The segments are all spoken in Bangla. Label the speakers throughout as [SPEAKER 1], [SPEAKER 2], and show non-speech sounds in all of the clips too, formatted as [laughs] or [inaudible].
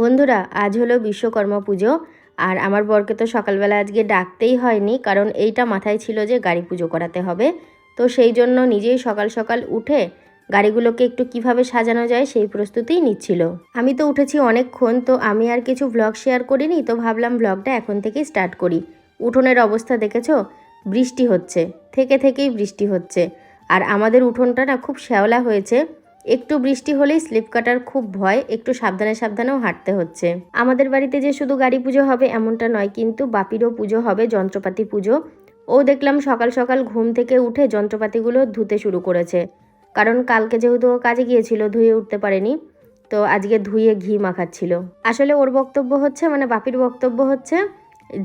[SPEAKER 1] বন্ধুরা, আজ হলো বিশ্বকর্মা পুজো। আর আমার বরকে তো সকালবেলা আজকে ডাকতেই হয়নি, কারণ এইটা মাথায় ছিল যে গাড়ি পুজো করাতে হবে। তো সেই জন্য নিজেই সকাল সকাল উঠে গাড়িগুলোকে একটু কীভাবে সাজানো যায় সেই প্রস্তুতিই নিচ্ছিল। আমি তো উঠেছি অনেকক্ষণ, তো আমি আর কিছু ভ্লগ শেয়ার করিনি, তো ভাবলাম ব্লগটা এখন থেকেই স্টার্ট করি। উঠোনের অবস্থা দেখেছ? বৃষ্টি হচ্ছে, থেকে থেকেই বৃষ্টি হচ্ছে। আর আমাদের উঠোনটা না খুব শ্যাওলা হয়েছে। একটু বৃষ্টি হলেই স্লিপ কাটার খুব ভয়, একটু সাবধানে সাবধানেও হাঁটতে হচ্ছে। আমাদের বাড়িতে যে শুধু গাড়ি পুজো হবে এমনটা নয়, কিন্তু বাপিরও পুজো হবে, যন্ত্রপাতি পুজো। ও দেখলাম সকাল সকাল ঘুম থেকে উঠে যন্ত্রপাতিগুলো ধুতে শুরু করেছে। কারণ কালকে যেহেতু ও কাজে গিয়েছিল, ধুয়ে উঠতে পারেনি, তো আজকে ধুয়ে ঘি মাখাচ্ছিল। আসলে ওর বক্তব্য হচ্ছে মানে বাপির বক্তব্য হচ্ছে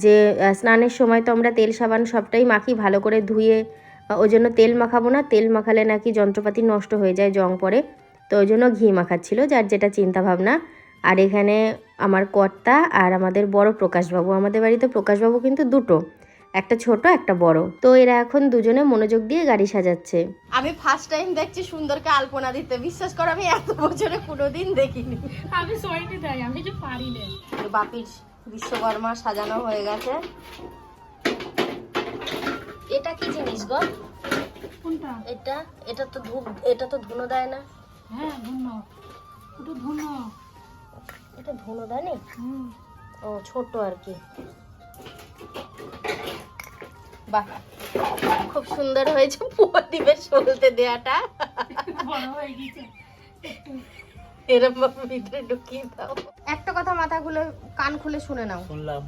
[SPEAKER 1] যে স্নানের সময় তো আমরা তেল সাবান সবটাই মাখি, ভালো করে ধুয়ে ওই জন্য তেল মাখাবো না। তেল মাখালে নাকি যন্ত্রপাতি নষ্ট হয়ে যায় জং পড়ে। তো ওই জন্য ঘি মাখাচ্ছিল যার যেটা চিন্তা ভাবনা আর এখানে আমার কর্তা আর আমাদের বড় প্রকাশবাবু আমাদের বাড়িতে প্রকাশবাবু কিন্তু দুটো। একটা ছোট একটা বড়। তো এরা এখন দুজনে মনোযোগ দিয়ে গাড়ি সাজাচ্ছে।
[SPEAKER 2] আমি ফার্স্ট টাইম দেখছি সুন্দরকে আলপনা দিতে। বিশ্বাস করো আমি এত বছরে কোনোদিন দেখিনি।
[SPEAKER 3] আমি সইতে দেয় আমি যে পারি না
[SPEAKER 2] তো বাপির বিশ্বকর্মা সাজানো হয়ে গেছে। এটা কি জিনিস গো?
[SPEAKER 3] কোনটা?
[SPEAKER 2] এটা? এটা তো ধূপ এটা তো ধুনো দেয় না।
[SPEAKER 3] হ্যাঁ ধন্য ওটা ধন্য
[SPEAKER 2] এটা ধুনো দেয় নি?
[SPEAKER 3] হুম।
[SPEAKER 2] ও ছোট আর কি। বাহ খুব সুন্দর হয়েছে প্রদীপের সলতে দেয়াটা।
[SPEAKER 3] বড় হয়ে গেছে।
[SPEAKER 2] এরকম ভাবে ভিতরে ঢুকিয়ে দাও। একটা কথা মাথা খুলে কান খুলে শুনে নাও
[SPEAKER 4] শুনলাম।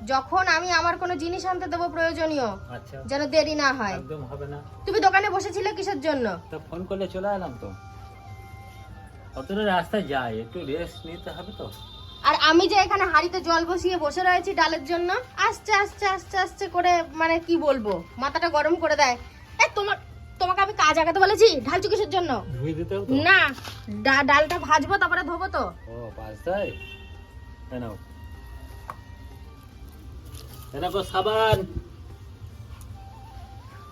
[SPEAKER 2] যখন আমি আমার কোনো জিনিস আনতে দেবো প্রয়োজনীয়
[SPEAKER 4] আচ্ছা।
[SPEAKER 2] যেন দেরি না হয়।
[SPEAKER 4] একদম হবে না।
[SPEAKER 2] তুমি দোকানে বসেছিলে কিসের জন্য?
[SPEAKER 4] তা ফোন করলে চলে এলাম তো। অতটা রাস্তায় যাই একটু রেস্ট নিতে হবে তো।
[SPEAKER 2] আর আমি যে এখানে হাড়িতে জল বসিয়ে বসে রয়েছি ডালের জন্য আস্তে আস্তে আস্তে আস্তে করে মানে কি বলব মাথাটা গরম করে দেয়। এ তোমার তোমাকে আমি কাজ আগাতে বলেছি? ঢালছো কিসের জন্য?
[SPEAKER 4] ধুয়ে দিতে
[SPEAKER 2] না ডালটা ভাজবো তারপরে ধোবো তো।
[SPEAKER 4] ও পাঁচটায় সাবান।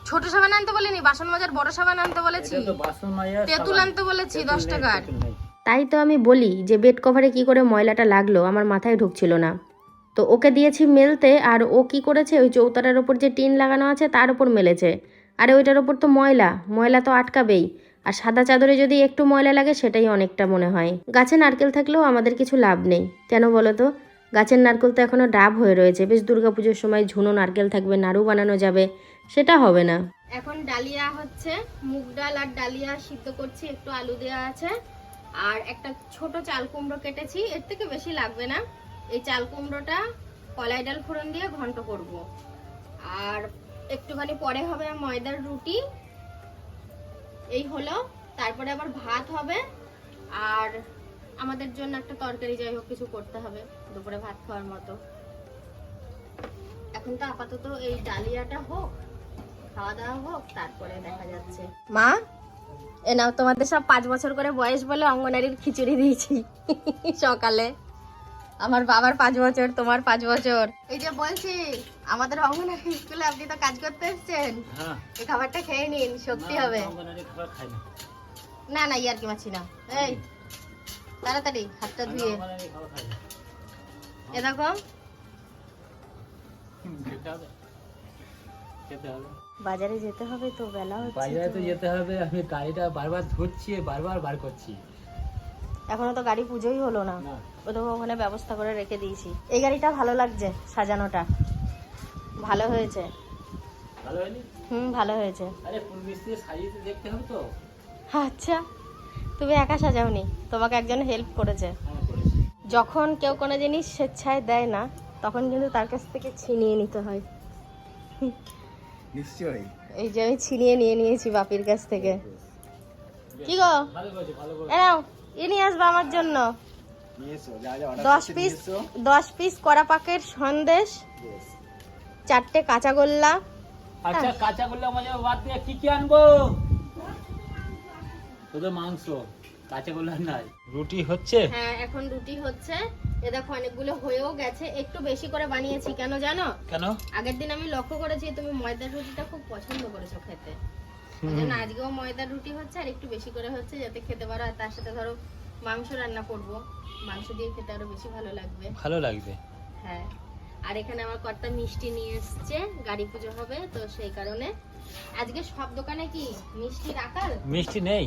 [SPEAKER 2] ছোট সাবান আনতে বলিনি বাসন মাজার বড় সাবান আনতে বলেছি। তেঁতুল আনতে বলেছি দশ টাকার।
[SPEAKER 1] তাই তো আমি বলি যে বেড কভারে কি করে ময়লাটা লাগল আমার মাথায় ঢুকছিল না। তো ওকে দিয়েছি মেলতে আর ও কি করেছে ওই চৌতারার ওপর যে টিন লাগানো আছে তার উপর মেলেছে। আরে ওইটার ওপর তো ময়লা ময়লা তো আটকাবেই। আর সাদা চাদরে যদি একটু ময়লা লাগে সেটাই অনেকটা মনে হয়। গাছে নারকেল থাকলেও আমাদের কিছু লাভ নেই। কেন বলো তো? গাছের নারকেল তো এখনও ডাব হয়ে রয়েছে। বেশ দুর্গাপুজোর সময় ঝুনো নারকেল থাকবে, নাড়ু বানানো যাবে, সেটা হবে না।
[SPEAKER 2] এখন ডালিয়া হচ্ছে, মুগ ডাল আর ডালিয়া সিদ্ধ করছি, একটু আলু দেওয়া আছে। আর একটা ছোট চাল কুমড়ো কেটেছি, এর থেকে বেশি লাগবে না। এই চাল কুমড়োটা কলাই ডাল ফোড়ন দিয়ে ঘন্ট করব। আর একটুখানি পরে হবে ময়দার রুটি। এই হলো, তারপরে আবার ভাত হবে। আর আমাদের জন্য একটা তরকারি যাই হোক কিছু করতে হবে দুপুরে ভাত খাওয়ার মতো। এখন তো আপাতত এই ডালিয়াটা হোক খাওয়া দাওয়া হোক তারপরে দেখা যাচ্ছে। মা এ নাও তোমাদের সব পাঁচ বছর করে বয়স বলে অঙ্গনারীর খিচুড়ি দিয়েছি। [laughs] সকালে। আমার বাবার পাঁচ বছর তোমার পাঁচ বছর। এই যে বলছি আমাদের অঙ্গনারী স্কুলে আপনি তো কাজ করতে এসেছেন।
[SPEAKER 4] হ্যাঁ।
[SPEAKER 2] এই খাবারটা খেয়ে নিন শক্তি হবে।
[SPEAKER 4] না।
[SPEAKER 2] না ইয়ার কি মাছি না। এই তাড়াতাড়ি হাতটা ধুয়ে।
[SPEAKER 4] অঙ্গনারী খাবার খাই না
[SPEAKER 2] এ দেখো
[SPEAKER 4] হুম, খেতে হবে খেতে হবে
[SPEAKER 1] বাজারে যেতে হবে তো বেলা
[SPEAKER 4] বাজারে তো যেতে হবে আমি গাড়িটা বারবার ধরছি বারবার বার করছি।
[SPEAKER 1] এখনও তো গাড়ি পুজোই হলো না।
[SPEAKER 4] না।
[SPEAKER 1] ও তো ওখানে ব্যবস্থা করে রেখে দিয়েছি। এই গাড়িটা ভালো লাগছে সাজানোটা। ভালো হয়েছে।
[SPEAKER 4] ভালো হয়নি?
[SPEAKER 1] হুম ভালো হয়েছে।
[SPEAKER 4] আরে ফুল মিস্ত্রি সাজিয়ে দেখতে হবে তো।
[SPEAKER 1] আচ্ছা। তুমি একা সাজাওনি তোমাকে একজন হেল্প করেছে।
[SPEAKER 4] হ্যাঁ
[SPEAKER 1] যখন কেউ কোনো জিনিস স্বেচ্ছায় দেয় না তখন কিন্তু তার কাছ থেকে ছিনিয়ে নিতে হয়।
[SPEAKER 5] নিশ্চয়ই।
[SPEAKER 1] এই যে আমি ছিনিয়ে নিয়ে নিয়েছি বাপির কাছ থেকে। কি গো?
[SPEAKER 4] ভালো করেছি
[SPEAKER 1] এ নিয়ে আসবে আমার জন্য। দশ পিস দশ পিস কড়া পাকের সন্দেশ চারটে কাঁচা গোল্লা।
[SPEAKER 4] আচ্ছা কাঁচা করলে মজা বাদ দিয়ে কি কি আনব? শুধু মাংস কাঁচা করলে নাই। রুটি হচ্ছে?
[SPEAKER 2] হ্যাঁ এখন রুটি হচ্ছে। এ দেখো অনেকগুলো হয়েও গেছে। একটু বেশি করে বানিয়েছি কেন জানো?
[SPEAKER 4] কেন?
[SPEAKER 2] আগের দিন আমি লক্ষ্য করেছি তুমি ময়দার রুটিটা খুব পছন্দ করেছ খেতে। ওই আজকেও ময়দার রুটি হচ্ছে আর একটু বেশি করে হচ্ছে যাতে খেতে পারো। আর তার সাথে ধরো মাংস রান্না করব। মাংস দিয়ে খেতে আরও বেশি ভালো লাগবে।
[SPEAKER 4] ভালো লাগবে।
[SPEAKER 2] হ্যাঁ। আর এখানে আমার কর্তা মিষ্টি নিয়ে এসছে গাড়ি পুজো হবে তো সেই কারণে। আজকে সব দোকানে কি মিষ্টি রাখাল
[SPEAKER 4] মিষ্টি নেই।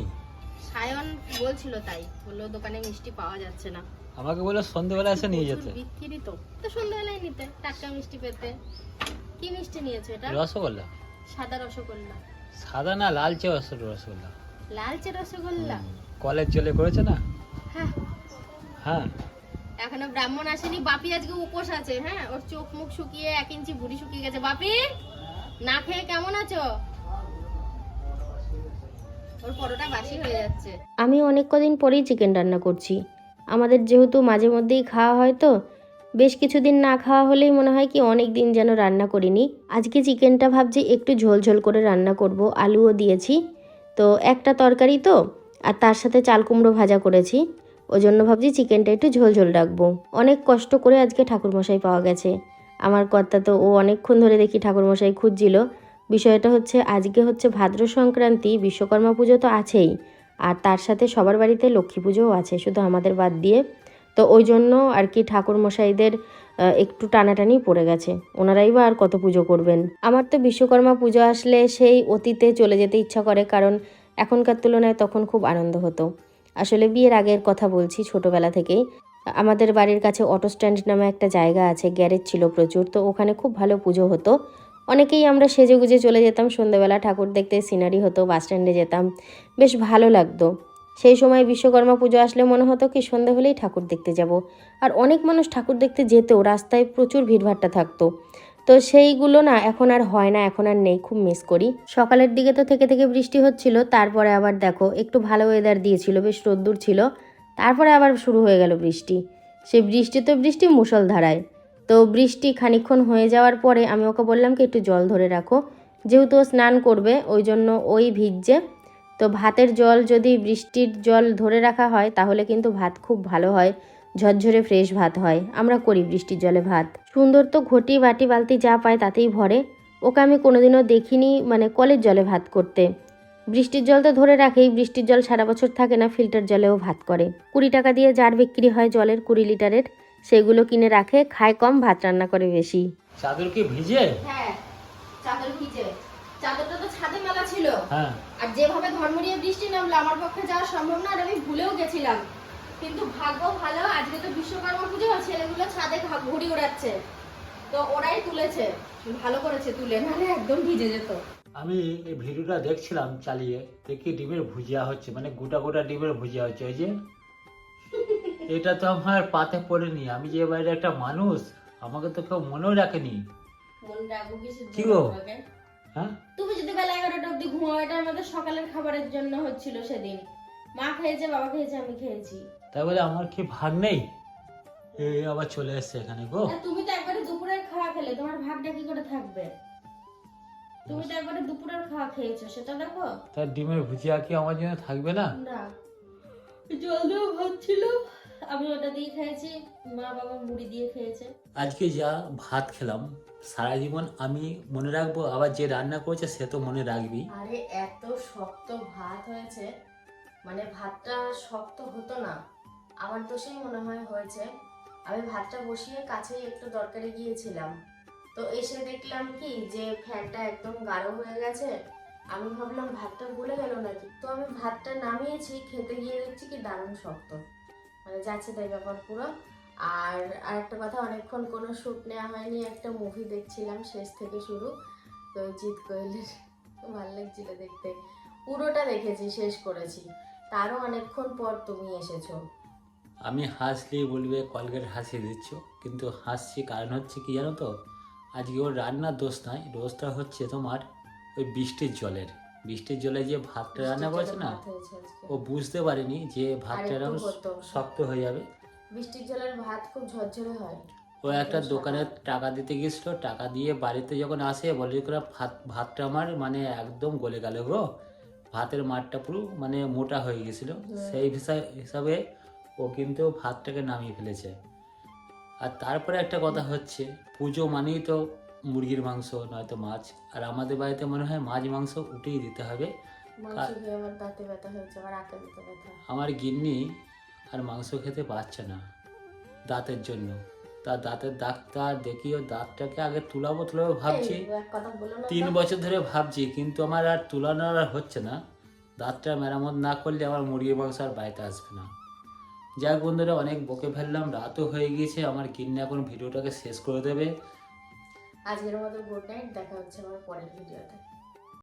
[SPEAKER 2] সায়ন বলছিল তাই বলল দোকানে মিষ্টি পাওয়া যাচ্ছে না।
[SPEAKER 4] আমাকে সন্ধ্যেবেলা এসে নিয়ে যেতে।
[SPEAKER 2] বিক্রি তো তো সন্ধ্যাবেলায় নিতে টাটকা মিষ্টি পেতে। কি মিষ্টি নিয়েছে এটা?
[SPEAKER 4] রসগোল্লা।
[SPEAKER 2] সাদা রসগোল্লা।
[SPEAKER 4] সাদা না লালচে রসগোল্লা।
[SPEAKER 2] লালচে রসগোল্লা?
[SPEAKER 4] কলেজ চলে করেছে না?
[SPEAKER 2] হ্যাঁ।
[SPEAKER 4] হ্যাঁ।
[SPEAKER 2] এখনও ব্রাহ্মণ আসেনি বাপি আজকে উপোস আছে হ্যাঁ? ওর চোখ মুখ শুকিয়ে এক ইঞ্চি ভুড়ি শুকিয়ে গেছে। বাপি না খেয়ে কেমন আছো? হয়ে যাচ্ছে।
[SPEAKER 1] আমি অনেক কদিন পরেই চিকেন রান্না করছি। আমাদের যেহেতু মাঝে মধ্যেই খাওয়া হয় তো, বেশ কিছুদিন না খাওয়া হলেই মনে হয় কি অনেক দিন যেন রান্না করিনি। আজকে চিকেনটা ভাবছি একটু ঝোল ঝোল করে রান্না করব, আলুও দিয়েছি। তো একটা তরকারি তো, আর তার সাথে চাল কুমড়ো ভাজা করেছি। ওই জন্য ভাবছি চিকেনটা একটু ঝোল ঝোল রাখব। অনেক কষ্ট করে আজকে ঠাকুরমশাই পাওয়া গেছে। আমার কর্তা তো ও অনেকক্ষণ ধরে দেখি ঠাকুরমশাই খুঁজছিল। বিষয়টা হচ্ছে, আজকে হচ্ছে ভাদ্র সংক্রান্তি, বিশ্বকর্মা পুজো তো আছেই। আর তার সাথে সবার বাড়িতে লক্ষ্মী পুজোও আছে, শুধু আমাদের বাদ দিয়ে। তো ওই জন্য আর কি ঠাকুর মশাইদের একটু টানাটানি পড়ে গেছে। ওনারাই বা আর কত পুজো করবেন? আমার তো বিশ্বকর্মা পুজো আসলে সেই অতীতে চলে যেতে ইচ্ছা করে, কারণ এখনকার তুলনায় তখন খুব আনন্দ হতো। আসলে বিয়ের আগের কথা বলছি ছোটোবেলা থেকেই। আমাদের বাড়ির কাছে অটো স্ট্যান্ড নামে একটা জায়গা আছে, গ্যারেজ ছিল প্রচুর, তো ওখানে খুব ভালো পুজো হতো। অনেকেই আমরা সেজে গুজে চলে যেতাম, সন্ধ্যেবেলা ঠাকুর দেখতে সিনারি হতো, বাস স্ট্যান্ডে যেতাম। বেশ ভালো লাগতো। সেই সময় বিশ্বকর্মা পুজো আসলে মনে হতো কি সন্ধে হলেই ঠাকুর দেখতে যাব। আর অনেক মানুষ ঠাকুর দেখতে যেতেও রাস্তায় প্রচুর ভিড়ভাট্টা থাকতো। তো সেইগুলো না এখন আর হয় না, এখন আর নেই, খুব মিস করি। সকালের দিকে তো থেকে থেকে বৃষ্টি হচ্ছিল, তারপরে আবার দেখো, একটু ভালো ওয়েদার দিয়েছিল, বেশ রোদ্দুর ছিল। তারপরে আবার শুরু হয়ে গেল বৃষ্টি। সেই বৃষ্টি তো বৃষ্টি মুষলধারায়। তো বৃষ্টি খানিকক্ষণ হয়ে যাওয়ার পরে আমি ওকে বললাম কি, একটু জল ধরে রাখো। যেহেতু ও স্নান করবে, ওই জন্য ওই ভিজছে। তো ভাতের জল যদি বৃষ্টির জল ধরে রাখা হয়, তাহলে কিন্তু ভাত খুব ভালো হয়। ঝরঝরে ফ্রেশ ভাত হয়। আমরা করি বৃষ্টির জলে ভাত। সুন্দর তো ঘটি, বাটি, বালতি যা পায় তাতেই ভরে। ওকে আমি কোনোদিনও দেখিনি মানে কলের জলে ভাত করতে। বৃষ্টির জল তো ধরে রাখেই, বৃষ্টির জল সারা বছর থাকে না, ফিল্টার জলেও ভাত করে। কুড়ি টাকা দিয়ে জার বিক্রি হয় জলের কুড়ি লিটারের। সেগুলো কিনে রাখে খায় কম ভাত রান্না করে বেশি।
[SPEAKER 4] চাদর কি ভিজে?
[SPEAKER 2] হ্যাঁ চাদর ভিজে। চাদরটা তো ছাদে মেলা ছিল।
[SPEAKER 4] হ্যাঁ।
[SPEAKER 2] আর যেভাবে ধর্মরিয়ে বৃষ্টি নামলো আমার পক্ষে যাওয়া সম্ভব না আর আমি ভুলেও গেছিলাম। কিন্তু ভাগ্য ভালো আজকে তো বিশ্বকর্মা পুজো ছেলেগুলো ছাদে ঘুড়ি ওড়াচ্ছে। তো ওরাই তুলেছে। ভালো করেছে তুলে নাহলে একদম ভিজে যেত।
[SPEAKER 4] আমি এই ভিডিওটা দেখছিলাম চালিয়ে দেখি ডিমের ভুজিয়া হচ্ছে মানে গোটা গোটা ডিমের ভুজিয়া হচ্ছে ওই যে। এটা তো আমার পাতে পড়েনি। আমি যে বাইরে একটা মানুষ আমাকে তো কেউ মনেও রাখেনি। কি গো? হ্যাঁ?
[SPEAKER 2] তুমি যদি বেলা এগারোটা অব্দি ঘুমাও এটা আমাদের সকালের খাবারের জন্য হচ্ছিল সেদিন। মা খেয়েছে বাবা খেয়েছে আমি খেয়েছি।
[SPEAKER 4] তাই বলে আমার কি ভাগ নেই? এই আবার চলে এসছে এখানে গো।
[SPEAKER 2] তুমি তো একবারে দুপুরের খাওয়া খেলে তোমার ভাগটা কি করে থাকবে? তুমি তো একবারে দুপুরের খাওয়া খেয়েছো সেটা দেখো।
[SPEAKER 4] তার ডিমের ভুজিয়া কি আমার জন্য থাকবে না?
[SPEAKER 2] না। জল দেওয়া ভাত ছিল। আমি ওটা দিয়ে খেয়েছি মা বাবা মুড়ি দিয়ে খেয়েছে।
[SPEAKER 4] আজকে যা ভাত খেলাম সারা জীবন আমি মনে রাখব আবার যে রান্না করেছে সে তো মনে রাখবি।
[SPEAKER 1] আরে এত শক্ত ভাত হয়েছে মানে ভাতটা শক্ত হতো না। আমার দোষেই মনে হয় হয়েছে। আমি ভাতটা বসিয়ে কাছেই একটু দরকারে গিয়েছিলাম। তো এসে দেখলাম কি যে ফ্যানটা একদম গাঢ় হয়ে গেছে। আমি ভাবলাম ভাতটা গলে গেল নাকি? তো আমি ভাতটা নামিয়েছি খেতে গিয়ে দেখছি কি দারুণ শক্ত। মানে যাচ্ছে তাই ব্যাপার পুরো। আর আরেকটা কথা, অনেকক্ষণ কোনো শ্যুট নেওয়া হয়নি, একটা মুভি দেখছিলাম শেষ থেকে শুরু। তো জিৎ কোয়েলের ভালো লাগছিল দেখতে। পুরোটা দেখেছি, শেষ করেছি। তারও অনেকক্ষণ পর তুমি এসেছ।
[SPEAKER 4] আমি হাসলেই বলবে কলগেট হাসিয়ে দিচ্ছ। কিন্তু হাসছি, কারণ হচ্ছে কি জানো তো? আজকে ওর রান্নার দোষ নয় দোষটা হচ্ছে তোমার ওই বৃষ্টির জলের। বৃষ্টির জলে যে ভাতটা রান্না করেছে না। ও বুঝতে পারেনি যে ভাতটা এরকম শক্ত হয়ে যাবে।
[SPEAKER 1] বৃষ্টির জলের ভাত খুব ঝরঝরে হয়।
[SPEAKER 4] ও একটা দোকানে টাকা দিতে গেছিল টাকা দিয়ে বাড়িতে যখন আসে বলে ভাত ভাতটা আমার মানে একদম গলে গেল গো ভাতের মাঠটা পুরো মানে মোটা হয়ে গেছিল। সেই হিসাবে হিসাবে ও কিন্তু ভাতটাকে নামিয়ে ফেলেছে। আর তারপরে একটা কথা হচ্ছে পুজো মানেই তো মুরগির মাংস নয়তো মাছ। আর আমাদের বাড়িতে মনে হয় মাছ মাংস উঠেই দিতে হবে।
[SPEAKER 1] আমার
[SPEAKER 4] গিন্নি আর মাংস খেতে পারছে না দাঁতের জন্য। তার দাঁতের ডাক্তার দেখিও দাঁতটাকে আগে তুলাবো তুলাবো ভাবছি। তিন বছর ধরে ভাবছি কিন্তু আমার আর তুলানো আর হচ্ছে না। দাঁতটা মেরামত না করলে আমার মুরগির মাংস আর বাড়িতে আসবে না। যাক বন্ধুরা অনেক বকে ফেললাম রাতও হয়ে গিয়েছে। আমার কিনে এখন ভিডিওটাকে শেষ করে দেবে।
[SPEAKER 1] আজকের মতো গুড নাইট দেখা হচ্ছে আমার পরের ভিডিওতে